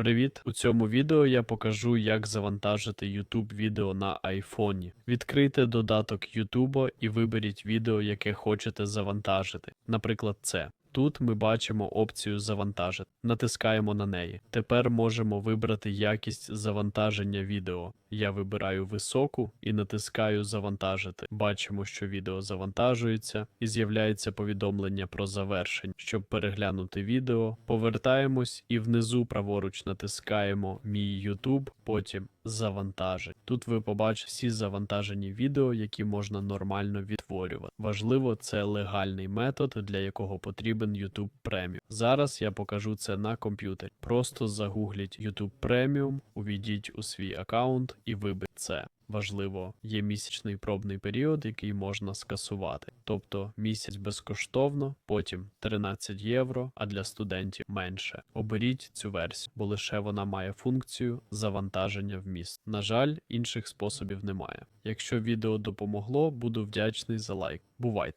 Привіт! У цьому відео я покажу, як завантажити YouTube відео на iPhone. Відкрийте додаток YouTube і виберіть відео, яке хочете завантажити. Наприклад, це. Тут ми бачимо опцію завантажити. Натискаємо на неї. Тепер можемо вибрати якість завантаження відео. Я вибираю високу і натискаю завантажити. Бачимо, що відео завантажується і з'являється повідомлення про завершення. Щоб переглянути відео, повертаємось і внизу праворуч натискаємо Мій YouTube, потім завантажить. Тут ви побачите всі завантажені відео, які можна нормально відтворювати. Важливо, це легальний метод, для якого потрібен YouTube Premium. Зараз я покажу це на комп'ютері. Просто загугліть YouTube Premium, увійдіть у свій аккаунт і виберіть це. Важливо, є місячний пробний період, який можна скасувати. Тобто місяць безкоштовно, потім 13 євро, а для студентів менше. Оберіть цю версію, бо лише вона має функцію завантаження вміст. На жаль, інших способів немає. Якщо відео допомогло, буду вдячний за лайк. Бувайте!